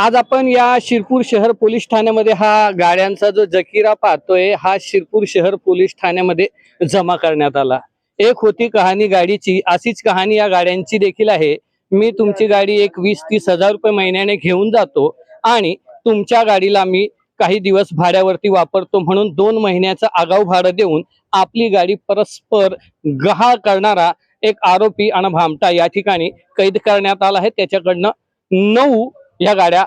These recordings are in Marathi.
आज आपण या शिरपूर शहर पोलीस ठाण्यामध्ये हा गाड्यांचा जो जकिरा पाहतोय हा शिरपूर शहर पोलीस ठाण्यामध्ये जमा करण्यात आला. एक होती कहाणी गाडीची अशीच कहाणी या गाड्यांची देखील आहे. मी तुमची गाडी एक वीस तीस हजार रुपये महिन्याने घेऊन जातो आणि तुमच्या गाडीला मी काही दिवस भाड्यावरती वापरतो म्हणून दोन महिन्याचं आगाऊ भाडं देऊन आपली गाडी परस्पर गहाळ करणारा एक आरोपी आणि भामटा या ठिकाणी कैद करण्यात आला आहे. त्याच्याकडनं नऊ या गाड्या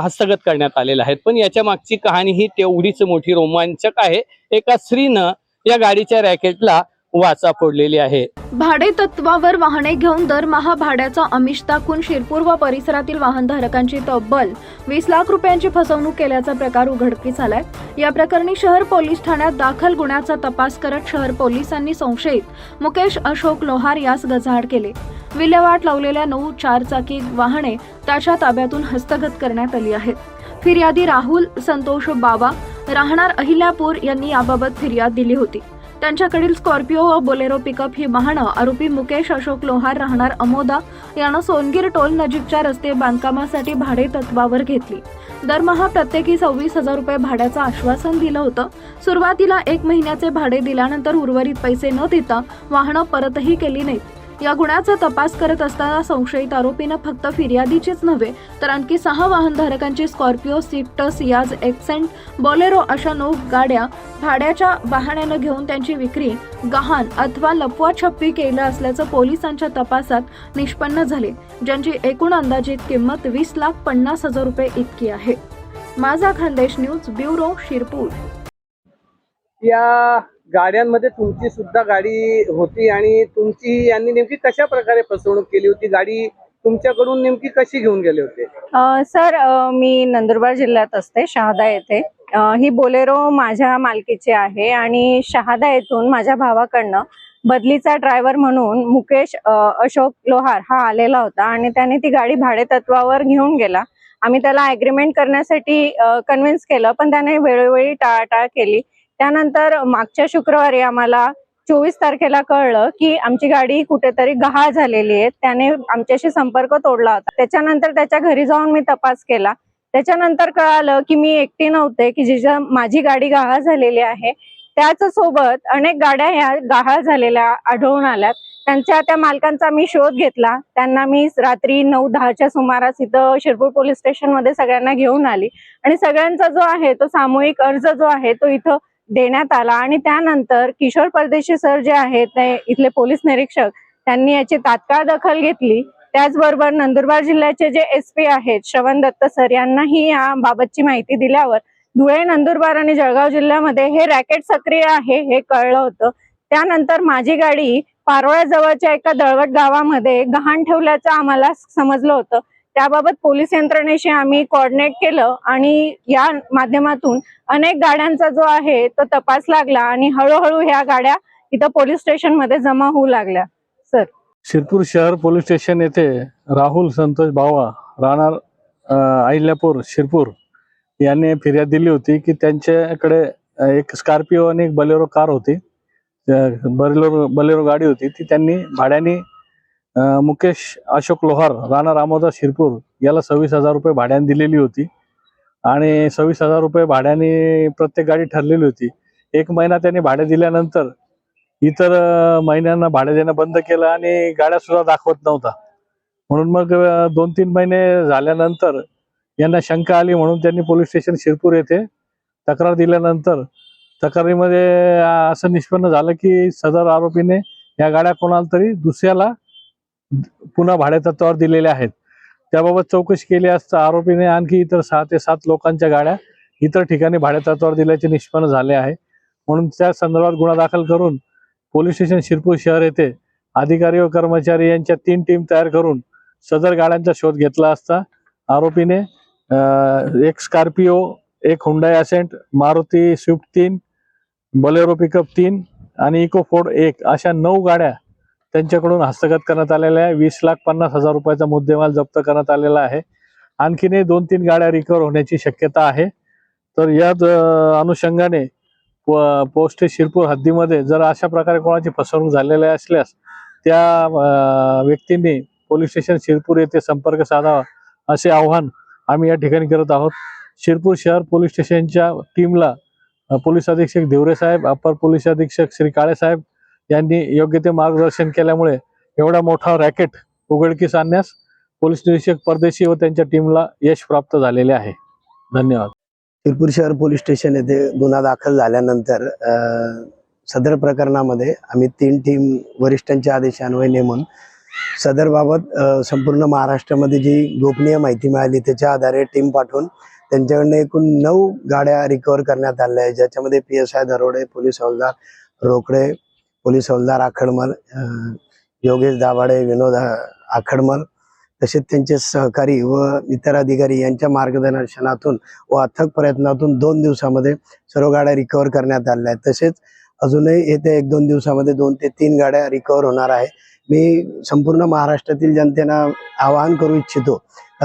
हस्तगत करण्यात आलेल्या आहेत. पण याच्या मागची कहाणी ही तेवढीच मोठी रोमांचक आहे. एका स्त्रीनं या गाडीच्या रॅकेटला वाचा फोडलेली आहे. भाडे तत्वावर वाहने घेऊन दरमहा भाड्याचा आमिष दाखवून शिरपूर व परिसरातील वाहनधारकांची तब्बल वीस लाख रुपयांची फसवणूक केल्याचा प्रकार उघडकीस आलाय. या प्रकरणी शहर पोलीस ठाण्यात दाखल गुन्ह्याचा तपास करत शहर पोलिसांनी संशयित मुकेश अशोक लोहार यास गजाआड केले. विल्हेवाट लावलेल्या नऊ चारचाकी वाहने त्याच्या ताब्यातून हस्तगत करण्यात आली आहेत. फिर्यादी राहुल संतोष बावा राहणार अहिल्यापूर यांनी याबाबत फिर्याद दिली होती. त्यांच्याकडील स्कॉर्पिओ व बोलेरो पिकअप ही वाहनं आरोपी मुकेश अशोक लोहार राहणार अमोदा यानं सोनगीर टोल नजीकच्या रस्ते बांधकामासाठी भाडे तत्वावर घेतली. दरमहा प्रत्येकी सव्वीस हजार रुपये भाड्याचं आश्वासन दिलं होतं. सुरुवातीला एक महिन्याचे भाडे दिल्यानंतर उर्वरित पैसे न देता वाहनं परतही केली नाहीत. या गुन्ह्याचा तपास करत असताना संशयित आरोपीनं फक्त फिर्यादीचीच नव्हे तर आणखी सहा वाहनधारकांची स्कॉर्पिओ स्विफ्ट याज एक्सेंट बोलेरो अशा नऊ गाड्या भाड्याच्या वाहनानं घेऊन त्यांची विक्री गहाण अथवा लपवाछपवी केलं असल्याचं पोलिसांच्या तपासात निष्पन्न झाले ज्यांची एकूण अंदाजित किंमत वीस लाख पन्नास हजार रुपये इतकी आहे. माझा खानदेश न्यूज ब्युरो शिरपूर. या गाड्यांमध्ये तुमची सुद्धा गाडी होती आणि तुमची यांनी नेमकी कशा प्रकारे फसवणूक केली होती? गाडी तुमच्याकडून नेमकी कशी घेऊन गेले होते? सर मी नंदुरबार जिल्ह्यात असते शहादा येथे. ही बोलेरो माझ्या मालकीची आहे आणि शहादा येथून माझ्या भावाकडनं बदलीचा ड्रायव्हर म्हणून मुकेश अशोक लोहार हा आलेला होता आणि त्याने ती गाडी भाडेतत्वावर घेऊन गेला. आम्ही त्याला अग्रीमेंट करण्यासाठी कन्व्हिन्स केलं पण त्याने वेळोवेळी टाळाटाळ केली. त्यानंतर मागच्या शुक्रवारी आम्हाला चोवीस तारखेला कळलं की आमची गाडी कुठेतरी गहाळ झालेली आहे. त्याने आमच्याशी संपर्क तोडला होता. त्याच्यानंतर त्याच्या घरी जाऊन मी तपास केला. त्याच्यानंतर कळालं की मी एकटी नव्हते की जिच्या माझी गाडी गहाळ झालेली आहे. त्याच सोबत अनेक गाड्या ह्या गहाळ झालेल्या आढळून आल्यात. त्यांच्या त्या मालकांचा मी शोध घेतला. त्यांना मी रात्री नऊ दहाच्या सुमारास इथं शिरपूर पोलीस स्टेशनमध्ये सगळ्यांना घेऊन आली. आणि सगळ्यांचा जो आहे तो सामूहिक अर्ज जो आहे तो इथं देण्यात आला. आणि त्यानंतर किशोर परदेशी सर जे आहेत ते इथले पोलीस निरीक्षक त्यांनी याची तात्काळ दखल घेतली. त्याचबरोबर नंदुरबार जिल्ह्याचे जे एस पी आहेत श्रवण दत्त सर यांनाही या बाबतची माहिती दिल्यावर धुळे नंदुरबार आणि जळगाव जिल्ह्यामध्ये हे रॅकेट सक्रिय आहे हे कळलं होतं. त्यानंतर माझी गाडी पारोळ्याजवळच्या एका दळवट गावामध्ये गहाण ठेवल्याचं आम्हाला समजलं होतं. त्याबाबत पोलीस यंत्रणेशी आम्ही कोऑर्डिनेट केलं आणि या माध्यमातून अनेक गाड्यांचा जो आहे तो तपास लागला आणि हळूहळू ह्या गाड्या इथं पोलीस स्टेशनमध्ये जमा होऊ लागल्या. सर. शिरपूर शहर पोलीस स्टेशन येथे राहुल संतोष बावा राहणार अहिल्यापूर शिरपूर यांनी फिर्याद दिली होती की त्यांच्याकडे एक स्कॉर्पिओ आणि एक बलेरो कार होती. बलेरो बलेरो गाडी होती. ती त्यांनी भाड्याने मुकेश अशोक लोहार राणा रामोदास शिरपूर याला सव्वीस हजार रुपये भाड्याने दिलेली होती. आणि सव्वीस हजार रुपये भाड्याने प्रत्येक गाडी ठरलेली होती. एक महिना त्यांनी भाडे दिल्यानंतर इतर महिन्यांना भाडे देणं बंद केलं आणि गाड्या सुद्धा दाखवत नव्हता. म्हणून मग दोन तीन महिने झाल्यानंतर यांना शंका आली म्हणून त्यांनी पोलीस स्टेशन शिरपूर येथे तक्रार दिल्यानंतर तक्रारीमध्ये असं निष्पन्न झालं की सदर आरोपीने या गाड्या कोणाला तरी दुसऱ्याला पुन्हा भाडेतत्वावर दिलेल्या आहेत. त्याबाबत चौकशी केली असता आरोपीने आणखी इतर सहा ते सात लोकांच्या गाड्या इतर ठिकाणी भाडेतत्वावर दिल्याचे निष्पन्न झाले आहे. म्हणून त्या संदर्भात गुन्हा दाखल करून पोलीस स्टेशन शिरपूर शहर येथे अधिकारी व कर्मचारी यांच्या तीन टीम तयार करून सदर गाड्यांचा शोध घेतला असता आरोपीने एक स्कॉर्पिओ एक हुंडाई असेंट मारुती स्विफ्ट तीन बोलेरो पिकअप तीन आणि इको फोर्ड एक अशा नऊ गाड्या त्यांच्याकडून हस्तगत करण्यात आलेल्या आहे. वीस लाख पन्नास हजार रुपयाचा मुद्देमाल जप्त करण्यात आलेला आहे. आणखीनही दोन तीन गाड्या रिकवर होण्याची शक्यता आहे. तर या अनुषंगाने प- पोस्ट शिरपूर हद्दीमध्ये जर अशा प्रकारे कोणाची फसवणूक झालेली असल्यास त्या व्यक्तींनी पोलीस स्टेशन शिरपूर येथे संपर्क साधावा असे आव्हान आम्ही या ठिकाणी करत आहोत. शिरपूर शहर पोलीस स्टेशनच्या टीमला पोलीस अधीक्षक देवरे साहेब अपर पोलीस अधीक्षक श्री काळे साहेब यांनी योग्य ते मार्गदर्शन केल्यामुळे एवढा मोठा रॅकेट उघडकीस आणण्यास पोलीस निरीक्षक परदेशी व त्यांच्या टीमला यश प्राप्त झालेले आहे. धन्यवाद. शिरपूर शहर पोलीस स्टेशन येथे गुन्हा दाखल झाल्यानंतर अ, सदर प्रकरणामध्ये आम्ही तीन टीम वरिष्ठांच्या आदेशान्वये नेमून सदरबाबत संपूर्ण महाराष्ट्रामध्ये जी गोपनीय माहिती मिळाली त्याच्या आधारे टीम पाठवून त्यांच्याकडनं एकूण नऊ गाड्या रिकवर करण्यात आल्या आहेत ज्याच्यामध्ये P S I Darode police हौलदार Rokade police हौलदार आखडमल योगेश दाभाडे विनोद आखडमल तसेच त्यांचे सहकारी व इतर अधिकारी यांच्या मार्गदर्शनातून व अथक प्रयत्नातून दोन दिवसामध्ये सर्व गाड्या रिकवर करण्यात आल्या आहेत. तसेच अजूनही येत्या एक दोन दिवसामध्ये दोन ते तीन गाड्या रिकवर होणार आहे. मी संपूर्ण महाराष्ट्रातील जनतेला आवाहन करू इच्छितो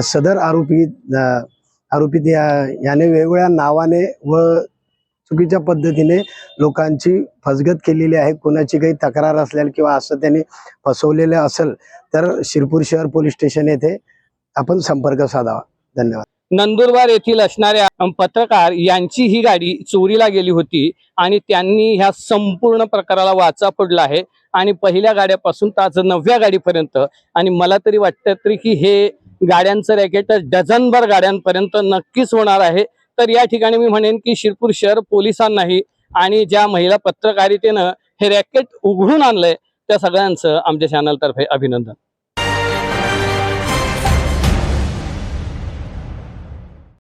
सदर आरोपी आरोपी याने वेगवेगळ्या नावाने व चुकीच्या पद्धतीने लोकांची फसगत केलेली आहे कोणाची काही तक्रार असल्यास किंवा असं त्यांनी फसवलेलं असेल तर शिरपूर शहर पोलीस स्टेशन येथे आपण संपर्क साधावा. धन्यवाद. नंदुरबार येथील असणाऱ्या पत्रकार यांची ही गाडी चोरीला गेली होती आणि त्यांनी ह्या संपूर्ण प्रकाराला वाचा पडला आहे आणि पहिल्या गाड्यापासून ताज नवव्या गाडीपर्यंत आणि मला तरी वाटतं तरी की हे गाड्यांचं रॅकेट डझनभर गाड्यांपर्यंत नक्कीच होणार आहे. तर या ठिकाणी मी म्हणेन की शिरपूर शहर पोलिसांनाही आणि ज्या महिला पत्रकारितेनं हे रॅकेट उघडून आणलंय त्या सगळ्यांचं आमच्या चॅनलतर्फे अभिनंदन.